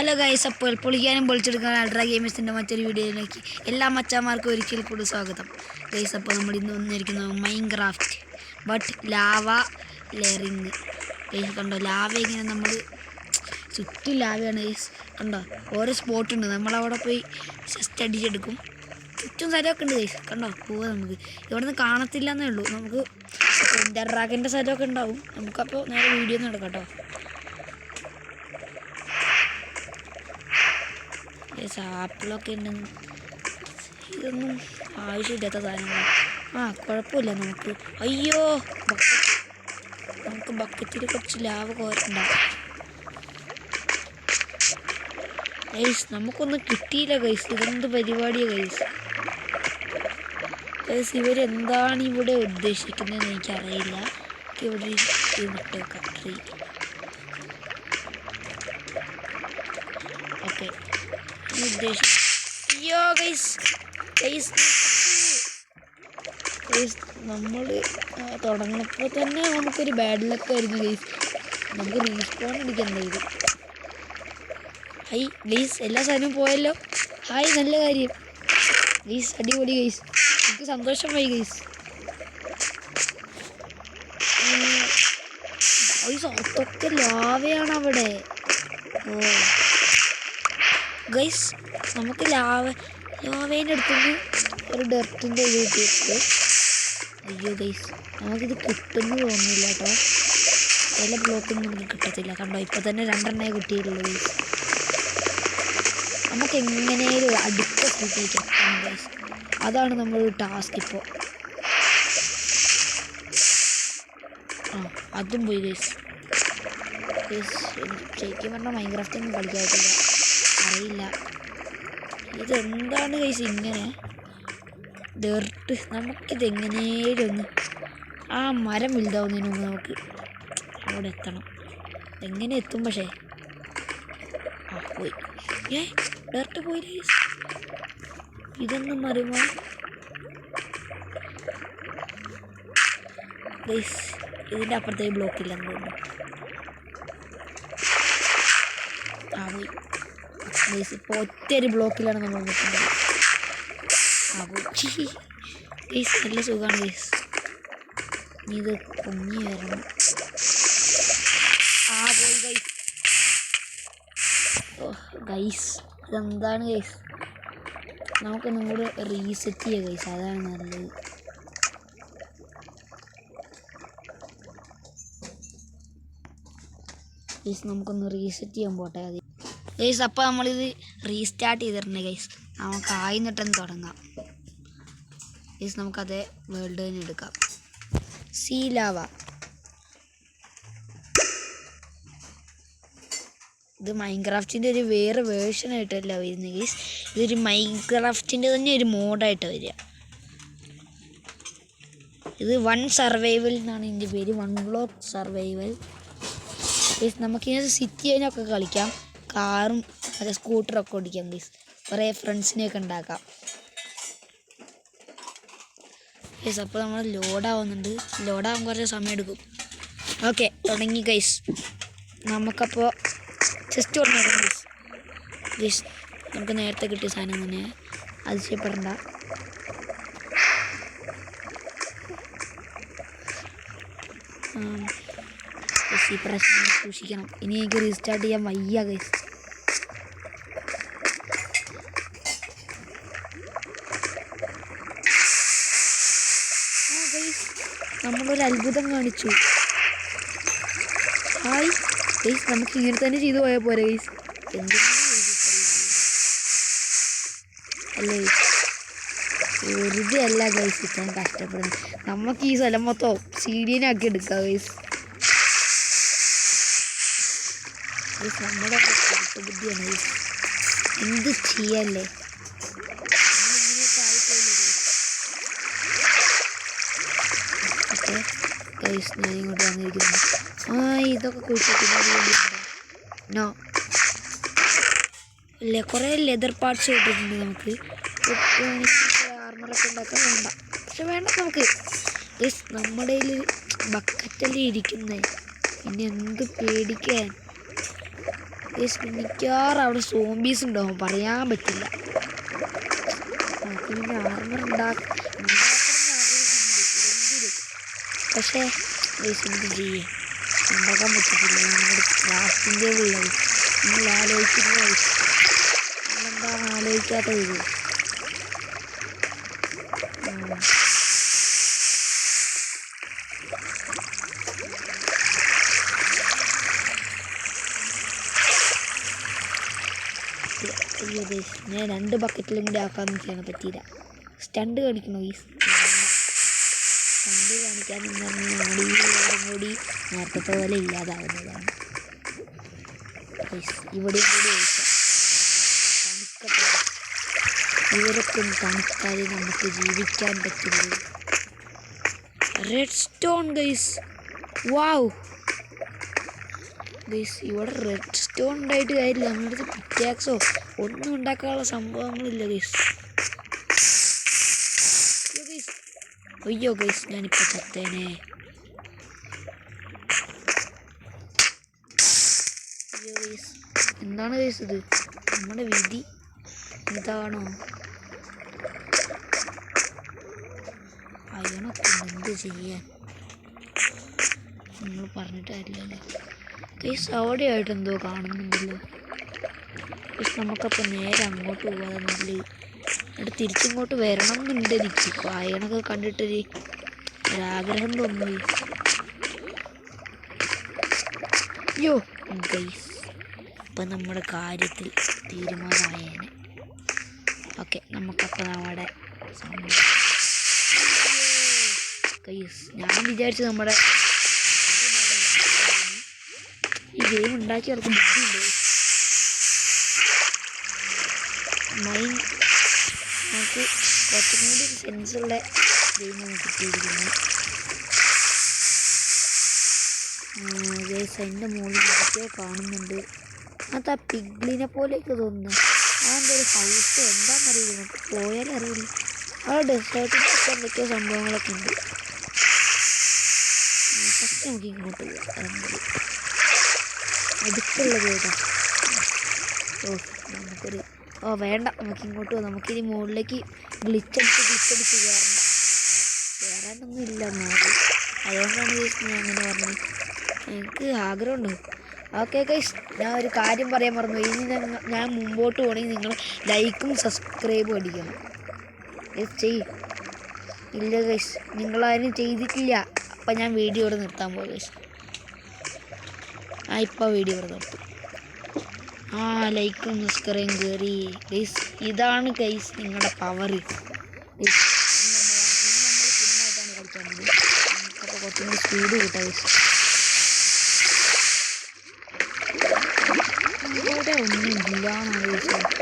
Hello guys അപ്പോൾ പൊളിക്കാനും പൊളിച്ചെടുക്കാൻ ultra ഗെയിമേഴ്സിന്റെ മറ്റൊരു വീഡിയോയിലേക്ക് എല്ലാ മച്ചാന്മാർക്കും ഒരിക്കൽ കൂടി സ്വാഗതം. ഗൈസ് അപ്പോൾ നമ്മൾ ഇന്ന് വന്നിരിക്കുന്നത് Minecraft but lava layering guys കണ്ടോ ലാവ ഇങ്ങനെ നമ്മൾ ചുറ്റും ലാവയാണ് ഗൈസ് കണ്ടോ ഓരോ സ്പോട്ട് ഉണ്ട്. നമ്മളവിടെ പോയി ജസ്റ്റ് അടിച്ചെടുക്കും. ചുറ്റും സ്ഥലമൊക്കെ ഉണ്ട് ഗൈസ് കണ്ടോ പോവാ നമുക്ക്. ഇവിടെ നിന്ന് കാണത്തില്ല എന്നേ ഉള്ളൂ. നമുക്ക് ഡെറാക്കിന്റെ സ്ഥലമൊക്കെ ഉണ്ടാവും. നമുക്കപ്പോൾ നേരെ വീഡിയോ ഒന്നും എടുക്കാം കേട്ടോ. ആപ്പിളൊക്കെ ഉണ്ട് ഇതൊന്നും ആവശ്യമില്ലാത്ത സാധനങ്ങളാണ് ആ കുഴപ്പമില്ല നമുക്ക് അയ്യോ നമുക്ക് ബക്കറ്റിൽ കുറച്ച് ലാവ് കോരണ്ടാവും ഗൈസ് നമുക്കൊന്നും കിട്ടിയില്ല ഗൈസ് ഇതെന്ത് പരിപാടിയാണ് ഗൈസ് ഗൈസ് ഇവരെന്താണ് ഇവിടെ ഉദ്ദേശിക്കുന്നതെന്ന് എനിക്കറിയില്ല. എനിക്ക് ഇവിടെ ഇട്ടേക്കാം ട്രീ ഓക്കെ ഉദ്ദേശം അയ്യോ ഗൈസ് ഗൈസ് നമ്മൾ തുടങ്ങുമ്പോൾ തന്നെ നമുക്കൊരു ബാഡ് ലക്ക് ആയിരുന്നു ഗൈസ് നമുക്ക് റീസ്പോൺ അടിക്കണ്ടേ ഇത് ഹൈ ഗൈസ് എല്ലാ സാധനവും പോയല്ലോ? ഹായ് നല്ല കാര്യം. ഗൈസ് അടിപൊളി ഗൈസ് എനിക്ക് സന്തോഷമായി ഗൈസ് ഗൈസ് അതൊക്കെ ലാവയാണ് അവിടെ. ഓ. ഗൈസ് നമുക്ക് ലാവ ലാവേന്റെ അടുത്തുനിന്ന് ഒരു ഡെർത്തിന്റെ ഇത് അയ്യോ ഗൈസ് നമുക്കിത് കിട്ടുമെന്ന് തോന്നുന്നില്ല കേട്ടോ. ചില ബ്ലോക്കൊന്നും നമുക്ക് കിട്ടത്തില്ല. കണ്ടോ ഇപ്പം തന്നെ രണ്ടെണ്ണേ കിട്ടിയിട്ടുള്ളൂ ഗൈസ് നമുക്ക് എങ്ങനെയും അടുത്ത സ്ഥലത്തേക്ക് എത്തണം ഗൈസ് അതാണ് നമ്മളൊരു ടാസ്ക് ഇപ്പോൾ ആ അതും പോയി ഗൈസ് ഗൈസ് ശരിക്കും പറഞ്ഞാൽ മൈൻക്രാഫ്റ്റ് ഒന്നും കളിക്കാറില്ല. അറിയില്ല. ഇതെന്താണ് കൈസ് ഇങ്ങനെ? ഡെർട്ട് നമുക്കിത് എങ്ങനെയും ഒന്ന് ആ മരം വലുതാവുന്നതിന് നമുക്ക് അവിടെ എത്തണം. എങ്ങനെ എത്തും പക്ഷേ? ആ പോയി. ഏ ഡെർട്ട് പോയി ഇതൊന്നും അറിയുമോ ഗൈസ് ഇതിന്റെ അപ്പുറത്തേക്ക് ബ്ലോക്ക് ഇല്ലെന്ന് തോന്നുന്നു. ആ പോയി. ഇപ്പോൾ ഒറ്റൊരു ബ്ലോക്കിലാണ് നമ്മൾ നിൽക്കുന്നത് നല്ല സുഖമാണ് ഗൈസ് ഇനി ഇത് കുഞ്ഞി വരണം. ആ പോയി ഗൈസ് ഓ ഗൈസ് ഇതെന്താണ് ഗൈസ് നമുക്കൊന്നും കൂടെ റീസെറ്റ് ചെയ്യുക ഗൈസ് അതാണ് നല്ലത്. ഗൈസ് നമുക്കൊന്ന് റീസെറ്റ് ചെയ്യാൻ പോട്ടെ അത് ഗൈസ് അപ്പോൾ നമ്മളിത് റീസ്റ്റാർട്ട് ചെയ്തിട്ടുണ്ട് ഗൈസ് നമുക്ക് ആയിന്നിട്ടൊന്ന് തുടങ്ങാം. ഗൈസ് നമുക്കത് വേൾഡ് തന്നെ എടുക്കാം. സീലാവ ഇത് മൈൻക്രാഫ്റ്റിന്റെ ഒരു വേറെ വേർഷൻ ആയിട്ടല്ല വരുന്നത് ഗൈസ് ഇതൊരു മൈൻക്രാഫ്റ്റിന്റെ തന്നെ ഒരു മോഡായിട്ട് വരിക. ഇത് വൺ സർവൈവൽ എന്നാണ് ഇതിന്റെ പേര്. വൺ ബ്ലോക്ക് സർവൈവൽ നമുക്കിങ്ങനെ സിറ്റി അതിനൊക്കെ കളിക്കാം. കാറും അതെ സ്കൂട്ടറൊക്കെ ഓടിക്കാം ഗൈസ് കുറേ ഫ്രണ്ട്സിനെയൊക്കെ ഉണ്ടാക്കാം. ഗൈസ് അപ്പോൾ നമ്മൾ ലോഡാവുന്നുണ്ട് ലോഡാവാൻ കുറച്ച് സമയം എടുക്കും. ഓക്കെ തുടങ്ങി ഗൈസ് നമുക്കപ്പോൾ ജസ്റ്റ് തുടങ്ങാം ഗൈസ് ഗൈസ് നമുക്ക് നേരത്തെ കിട്ടിയ സാധനം തന്നെ അതിശയപ്പെടണ്ട. ഈ പ്രശ്നം സൂക്ഷിക്കണം. ഇനി എനിക്ക് റീസ്റ്റാർട്ട് ചെയ്യാൻ വയ്യ ഗൈസ് നമ്മളൊരു അത്ഭുതം കാണിച്ചു. ഹായ് ഗൈസ് നമുക്ക് ഇങ്ങനെ തന്നെ ചെയ്തു പോയാൽ പോരെ ഗൈസ് അല്ലേ വെറുതെ അല്ല ഗൈസ് ഇത്രയും കഷ്ടപ്പെടുന്നത്. നമുക്ക് ഈ സ്ഥലം മൊത്തം സീഡിയനാക്കി എടുക്കാം ഗൈസ് ഗൈസ് നമ്മുടെ ബുദ്ധിയാണ്? എന്ത് ചെയ്യല്ലേ? ഗൈസ് ഞാൻ ഇങ്ങോട്ട് വന്നിരിക്കുന്നു. ആ ഇതൊക്കെ കുഴിച്ചിട്ട് നോ ഇല്ല കുറേ ലെതർ പാർട്സ് കിട്ടിയിട്ടുണ്ട് നമുക്ക്. ആർമറൊക്കെ ഉണ്ടാക്കാൻ വേണ്ട. പക്ഷെ വേണ്ട നമുക്ക്. ഗൈസ് നമ്മുടെ ബക്കറ്റല്ലേ ഇരിക്കുന്നേ? പിന്നെ എന്ത് പേടിക്കാൻ? മിക്കവാറും അവിടെ സോംബീസ് ഉണ്ടാവും. പറയാൻ പറ്റില്ല. പിന്നെ ആർമർ ഉണ്ടാക്കും പക്ഷേ എന്ത് ചെയ്യേ ഉണ്ടാക്കാൻ പറ്റത്തില്ല. നമ്മുടെ ക്രാഫ്റ്റിന്റെ ഉള്ളത് നിങ്ങൾ ആലോചിക്കുന്ന നമ്മളെന്താണ് ആലോചിക്കാത്തത്? ഇത് ഉം. അയ്യോ ഗൈസ് ഞാൻ രണ്ട് ബക്കറ്റിലും കൂടി ആക്കാൻ ചെയ്യാൻ പറ്റിയില്ല. സ്റ്റണ്ട് കാണിക്കണോ ഗൈസ് സ്റ്റണ്ട് കാണിക്കാൻ വീടും കൂടി നേരത്തെ പോലെ ഇല്ലാതാവുന്നതാണ്. ഗൈസ് ഇവിടെയും കൂടി ഇവരൊക്കെ തണുത്താലേ നമുക്ക് ജീവിക്കാൻ പറ്റുള്ളൂ. Redstone guys wow guys ഇവിടെ റെഡ് സ്റ്റോൺ ഉണ്ടായിട്ട് കാര്യമില്ല. നമ്മുടെ അടുത്ത് പിറ്റാക്സോ ഒന്നും ഉണ്ടാക്കാനുള്ള സംഭവങ്ങളില്ല ഗൈസ് അയ്യോ ഗൈസ് ഞാനിപ്പോൾ ചത്തേനെ. എന്താണ് ഗൈസ് ഇത്? നമ്മുടെ വിധി ഇതാണോ? അയ്യണൊക്കെ എന്ത് ചെയ്യാൻ? നിങ്ങൾ പറഞ്ഞിട്ട് കാര്യമില്ലല്ലോ ഗൈസ് അവിടെയായിട്ട് എന്തോ കാണുന്നുണ്ടല്ലോ. ഗൈസ് നമുക്കപ്പോൾ നേരെ അങ്ങോട്ട് പോകാതെ നല്ല എന്നിട്ട് തിരിച്ചിങ്ങോട്ട് വരണം എന്നുണ്ട് എനിക്ക് കായണൊക്കെ കണ്ടിട്ടൊരു ഒരാഗ്രഹം തോന്നി അയ്യോ ഇപ്പം നമ്മുടെ കാര്യത്തിൽ തീരുമാനമായേനെ. ഓക്കെ നമുക്കപ്പോൾ നമ്മുടെ ഞാൻ വിചാരിച്ചു നമ്മുടെ ഈ ഗെയിം ഉണ്ടാക്കി അവർക്ക് ബുദ്ധിയുണ്ട് മൈൻ നമുക്ക് കുറച്ചും കൂടി സെൻസുള്ള ഗെയിമാണ് കിട്ടിയിരിക്കുന്നത്. കിട്ടിയിരിക്കുന്നു അതിന്റെ മുകളിൽ എന്തൊക്കെയോ കാണുന്നുണ്ട്. അത് ആ പിഗ്ലിനെ പോലെയൊക്കെ തോന്നുന്നു. അതെന്താ ഒരു ഹൗസ് എന്താണെന്നറിയില്ല നമുക്ക് പോയാലും അറിയില്ല ആ ഡെസേർട്ടിനൊക്കെ എന്തൊക്കെയോ സംഭവങ്ങളൊക്കെ ഉണ്ട്. ഫസ്റ്റ് നമുക്ക് ഇങ്ങോട്ട് പോകാം അടുത്തുള്ളത് ഏതാ? ഓ നമുക്കൊരു ഓ വേണ്ട. നമുക്ക് ഇങ്ങോട്ട് പോകാം നമുക്കിനി മുകളിലേക്ക് ഗ്ലിച്ചടിച്ച് ഗ്ലിച്ചടിച്ച് കയറണം കയറാനൊന്നും ഇല്ല എന്നാലും അതുകൊണ്ടാണ് ഞാൻ അങ്ങനെ പറഞ്ഞത്. എനിക്ക് ആഗ്രഹമുണ്ട്. ഓക്കെ ഗൈസ് ഞാൻ ഒരു കാര്യം പറയാൻ മറന്നു ഇനി ഞാൻ മുമ്പോട്ട് പോകണമെങ്കിൽ നിങ്ങൾ ലൈക്കും സബ്സ്ക്രൈബും അടിക്കണം. ഗൈസ് ചെയ്യും. ഇല്ല ഗൈസ് നിങ്ങളാരും ചെയ്തിട്ടില്ല. അപ്പം ഞാൻ വീഡിയോ ഇവിടെ നിർത്താൻ പോകും ഗൈസ് ആ ഇപ്പോൾ വീഡിയോ ഇവിടെ നിർത്തും. ആ ലൈക്കും സബ്സ്ക്രൈബും കയറി ഗൈസ് ഇതാണ് ഗൈസ് നിങ്ങളുടെ പവർ കുറച്ചും സ്പീഡ് കിട്ടാം ഇവിടെ ഒന്നും ഇല്ലാന്നാണ് ചോദിച്ചത്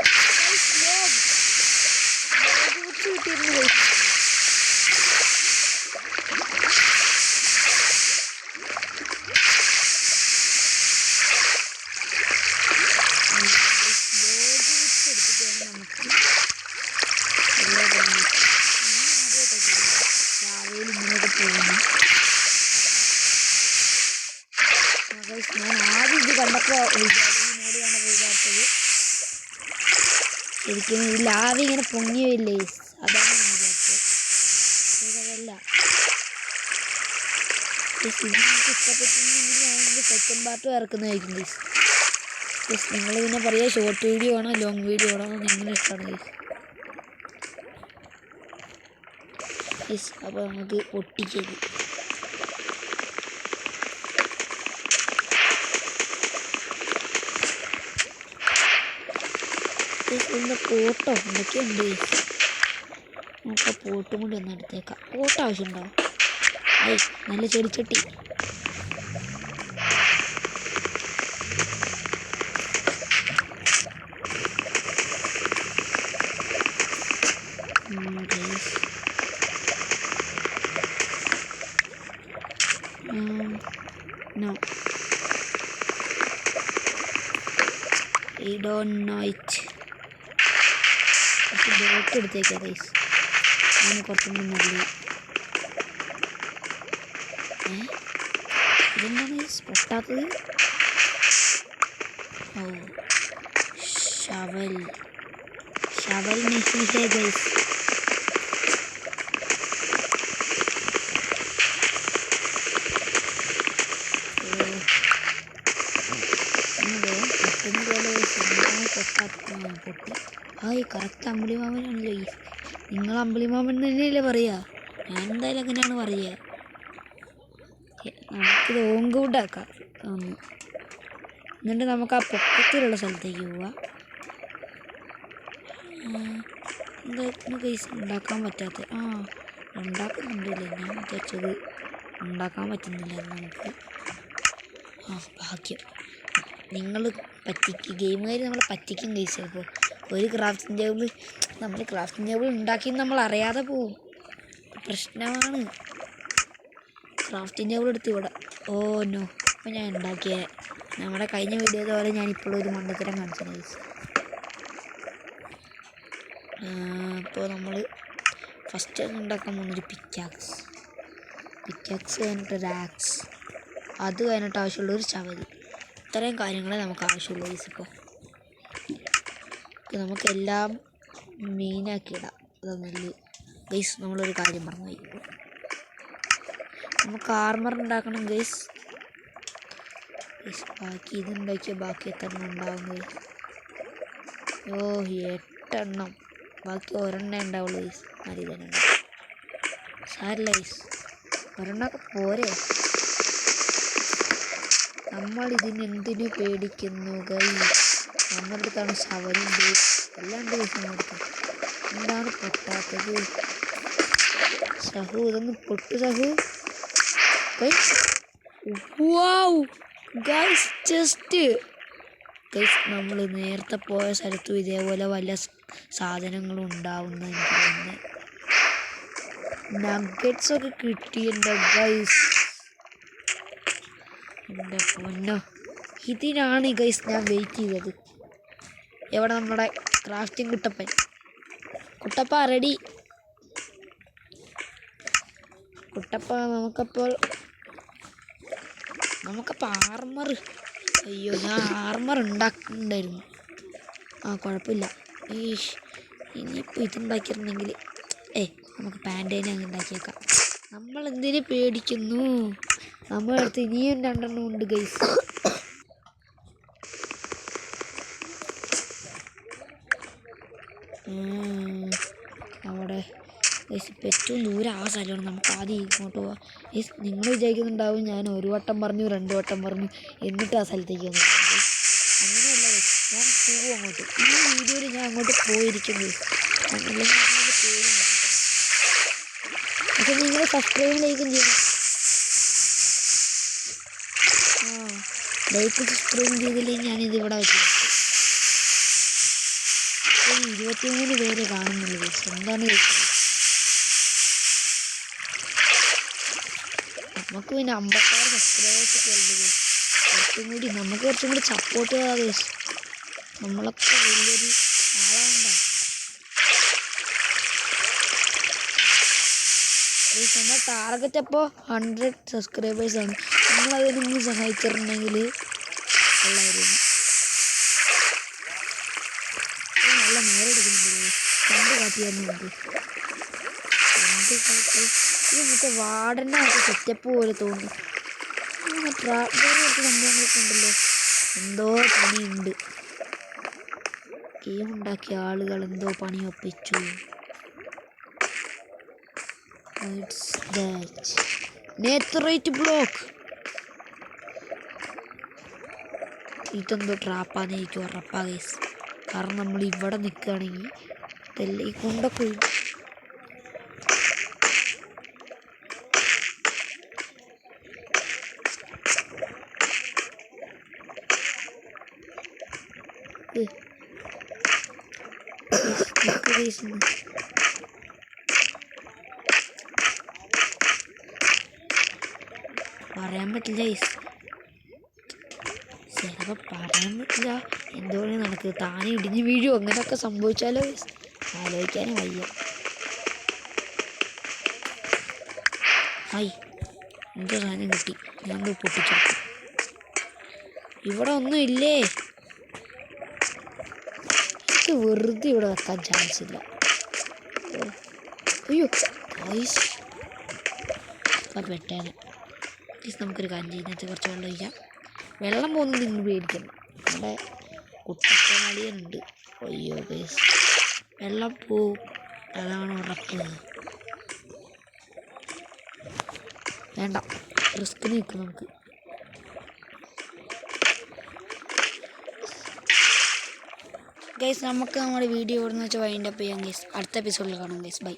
കിട്ടിയിരുന്നു ഗൈസ് രാവിലെ ഇങ്ങനെയൊക്കെ പോകുന്നു ഗൈസ് ഞാൻ ആദ്യം ഇത് കണ്ടപ്പോൾ വിചാരിച്ചു ഈ മോഡിയാണ് വിചാരിച്ചത് ശരിക്കും ഈ ലാവ ഇങ്ങനെ പൊങ്ങി വരില്ലേ അതാണ് ഞാൻ വിചാരിച്ചത്. പക്ഷേ അതല്ല ഗൈസ് ഇത് നിങ്ങൾക്ക് ഇഷ്ടപ്പെട്ടിട്ടുണ്ടെങ്കിൽ ഞാൻ സെക്കൻഡ് പാർട്ട് ഇറക്കുന്നതായിരിക്കും ഗീസ് ഗൈസ് നിങ്ങൾ പിന്നെ പറയുക ഷോർട്ട് വീഡിയോ ആണോ ലോങ് വീഡിയോ ആണോ എങ്ങനെ ഇഷ്ടമാണ് ഗീസ് അപ്പോൾ നമുക്ക് ഒട്ടിക്കരുത് ഒന്ന് പോട്ടോ എന്തൊക്കെയുണ്ട് നമുക്ക് ആ പോട്ടും കൂടി ഒന്ന് എടുത്തേക്കാം പോട്ട് ആവശ്യമുണ്ടോ ഐ നല്ല ചെടിച്ചട്ടി ഉം, guys. ഉം, no. I don't know it. Block എടുത്തേക്കാം ഗൈസ് അങ്ങനെ കുറച്ചും കൂടി നല്ല ഇതെന്താണ് ഗൈസ് പെട്ടാത്തത് ഓ ഷവൽ ഷവൽ നെഹിഹേ ഗൈസ് പൊട്ടി. ഹായ് കറക്റ്റ് അമ്പിളിമാമനാണല്ലോ ഈ. നിങ്ങൾ അമ്പിളി അമ്പിളിമാമൻ തന്നെയല്ലേ പറയുക ഞാൻ എന്തായാലും അങ്ങനെയാണ് പറയുക നമുക്കിത് ഓങ്കൂട്ടാക്കാം ഒന്ന്. എന്നിട്ട് നമുക്ക് ആ പൊക്കത്തിലുള്ള സ്ഥലത്തേക്ക് പോവാം. എന്താ കേസ് ഉണ്ടാക്കാൻ പറ്റാത്ത ആ ഉണ്ടാക്കുന്നുണ്ടല്ലേ. ഞാൻ വിചാരിച്ചത് ഉണ്ടാക്കാൻ പറ്റുന്നില്ല നമുക്ക് ആ ഭാഗ്യം. നിങ്ങൾ പറ്റിക്ക് ഗെയിമുകാർ നമ്മളെ പറ്റിക്കും കേസ് ചിലപ്പോൾ. ഒരു ക്രാഫ്റ്റിംഗ് ടേബിൾ നമ്മൾ ക്രാഫ്റ്റിംഗ് ടേബിൾ ഉണ്ടാക്കി നമ്മൾ അറിയാതെ പോവും. പ്രശ്നമാണ്. ക്രാഫ്റ്റിംഗ് ടേബിൾ എടുത്ത് ഇവിടെ. ഓ നോ അപ്പോൾ ഞാൻ ഉണ്ടാക്കിയ. നമ്മുടെ കഴിഞ്ഞ വീഡിയോ പോലെ ഞാൻ ഇപ്പോഴും ഒരു മണ്ടത്തരം കാണിച്ചു അപ്പോൾ നമ്മൾ ഫസ്റ്റ് ഉണ്ടാക്കാൻ പോകുന്നൊരു പിക്കാക്സ് പിക്കാക്സ് കഴിഞ്ഞിട്ട് ഒരു ആക്സ് അത് കഴിഞ്ഞിട്ട് ആവശ്യമുള്ള ഒരു ചവൽ ഇത്രയും കാര്യങ്ങളെ നമുക്ക് ആവശ്യമുള്ളൂ ഈസിപ്പോൾ നമുക്കെല്ലാം മെയിനാക്കി ഇടാം നെല്ല് ഗൈസ് നമ്മളൊരു കാര്യം പറഞ്ഞു നമുക്ക് ആർമർ ഉണ്ടാക്കണം ഗൈസ് ഗൈസ് ബാക്കി ഇതുണ്ടാക്കിയ ബാക്കി എത്ര എണ്ണം ഉണ്ടാവും ഓ എട്ടെണ്ണം. ബാക്കി ഒരെണ്ണേ ഉണ്ടാവുള്ളൂ ഗൈസ് മതി തന്നെ സാരില്ല ഗൈസ് ഒരെണ്ണമൊക്കെ പോരെ. നമ്മൾ ഇതിനെന്തിനു പേടിക്കുന്നു ഗൈസ് നമ്മുടെ അടുത്താണ് ശവരുണ്ട് എല്ലാം ഉണ്ട് എന്താണ് പൊട്ടാത്തത്? സഹു ഇതൊന്ന് പൊട്ടു സഹു വാവ് ജസ്റ്റ് നമ്മൾ നേരത്തെ പോയ സ്ഥലത്തും ഇതേപോലെ വല്ല സാധനങ്ങളും ഉണ്ടാവുന്ന എനിക്ക് തോന്നുന്നത് നഗറ്റ്സ് ഒക്കെ കിട്ടിയിട്ടുണ്ടോ ഗൈസ് എന്റെ ഇതിനാണ് ഗൈസ് ഞാൻ വെയിറ്റ് ചെയ്തത്. എവിടെ നമ്മുടെ ക്രാഫ്റ്റിംഗ് കുട്ടപ്പൻ. കുട്ടപ്പ റെഡി കുട്ടപ്പ നമുക്കപ്പോൾ നമുക്കപ്പോൾ ആർമർ അയ്യോ ഞാൻ ആർമർ ഉണ്ടാക്കുന്നുണ്ടായിരുന്നു ആ കുഴപ്പമില്ല. ഈഷ് ഇനിയിപ്പോൾ ഇതുണ്ടാക്കിയിരുന്നെങ്കിൽ ഏ നമുക്ക് പാന്റേനെ അങ്ങ് ഉണ്ടാക്കിയേക്കാം. നമ്മൾ എന്തിനു പേടിക്കുന്നു നമ്മളടുത്ത് ഇനിയും രണ്ടെണ്ണം ഉണ്ട് ഗൈസ് അവിടെ ഏറ്റവും ദൂരം ആ സ്ഥലമാണ്. നമുക്ക് ആദ്യം ഇങ്ങോട്ട് പോവാം. നിങ്ങൾ വിചാരിക്കുന്നുണ്ടാവും ഞാൻ ഒരു വട്ടം പറഞ്ഞു രണ്ട് വട്ടം പറഞ്ഞു എന്നിട്ട് ആ സ്ഥലത്തേക്ക് വന്നു. അങ്ങനെയല്ല ഞാൻ പോകും അങ്ങോട്ട്. ഈ വീഡിയോയിൽ ഞാൻ അങ്ങോട്ട് പോയിരിക്കും അപ്പം നിങ്ങൾ സബ്സ്ക്രൈബ് ലൈക്കും ചെയ്യണം. ആ. ലൈക്ക് സബ്സ്ക്രൈബ് ചെയ്തില്ലെങ്കിൽ ഞാനിത് ഇവിടെ വെച്ചു ഇരുപത്തിമൂന്ന് പേര് കാണുന്നുള്ളത് ഗൈസ് എന്താണ് നമുക്ക് പിന്നെ അമ്പത്താറ് സബ്സ്ക്രൈബേഴ്സ് ഒക്കെ ഗൈസ്. കുറച്ചും കൂടി നമുക്ക് കുറച്ചും കൂടി സപ്പോർട്ട് ചെയ്യാതെ നമ്മളൊക്കെ വലിയൊരു ആളാണ്ടാ ഗൈസ് നമ്മുടെ ടാർഗറ്റ് അപ്പോൾ ഹൺഡ്രഡ് സബ്സ്ക്രൈബേഴ്സ് ആണ്. നിങ്ങളത് നിങ്ങൾ സഹായിച്ചിട്ടുണ്ടെങ്കിൽ കൊള്ളായിരുന്നു നല്ല നേരെടുക്കുന്നുണ്ട്. രണ്ട് കാട്ടിയായിരുന്നു രണ്ട് വാർഡന്റെ മറ്റേ സെറ്റപ്പ് പോലെ സംഭവങ്ങളൊക്കെ ഉണ്ടല്ലോ. എന്തോ പണിയുണ്ട്. ഗെയിം ഉണ്ടാക്കിയ ആളുകൾ എന്തോ പണി ഒപ്പിച്ചു. നേത്രേറ്റ് ബ്ലോക്ക് ഇതെന്തോ ട്രാപ്പാന്ന് എനിക്ക് ഉറപ്പാ ഗൈസ് കാരണം നമ്മൾ ഇവിടെ നിൽക്കുകയാണെങ്കിൽ ഇതെല്ലാം ഈ കുണ്ടൊക്കെ. പറയാൻ പറ്റില്ല ചിലപ്പോൾ പറയാൻ പറ്റില്ല. എന്തോന്ന് നടക്ക് താനെ ഇടിഞ്ഞ് വീഴും അങ്ങനെയൊക്കെ സംഭവിച്ചാലോ? ആലോചിക്കാനും വയ്യ. ഹായ് എന്തോ സാധനം കിട്ടി. ഞാൻ പൊട്ടിച്ചു. ഇവിടെ ഒന്നും ഇല്ലേ? ഇത് വെറുതെ ഇവിടെ വെക്കാൻ ചാൻസ് ഇല്ല. അയ്യോ ഗൈസ് പെട്ടേനെ നമുക്കൊരു കാര്യം ചെയ്യുന്നത് കുറച്ച് വെള്ളം ഒഴിക്കാം. വെള്ളം പോകുന്നത് നിങ്ങൾ പേടിക്കണം നമ്മുടെ കുട്ടക്കമളിയനുണ്ട് അയ്യോ ഗൈസ് വെള്ളം പോവും. അതാണ് ഉറപ്പ്. വേണ്ട. റിസ്ക് നിൽക്കും നമുക്ക്. ഗൈസ് നമുക്ക് നമ്മുടെ വീഡിയോ ഇവിടെ നിന്ന് വെച്ചാൽ വൈൻഡപ്പ് ചെയ്യാം ഗൈസ് അടുത്ത എപ്പിസോഡിൽ കാണാം ഗൈസ് ബൈ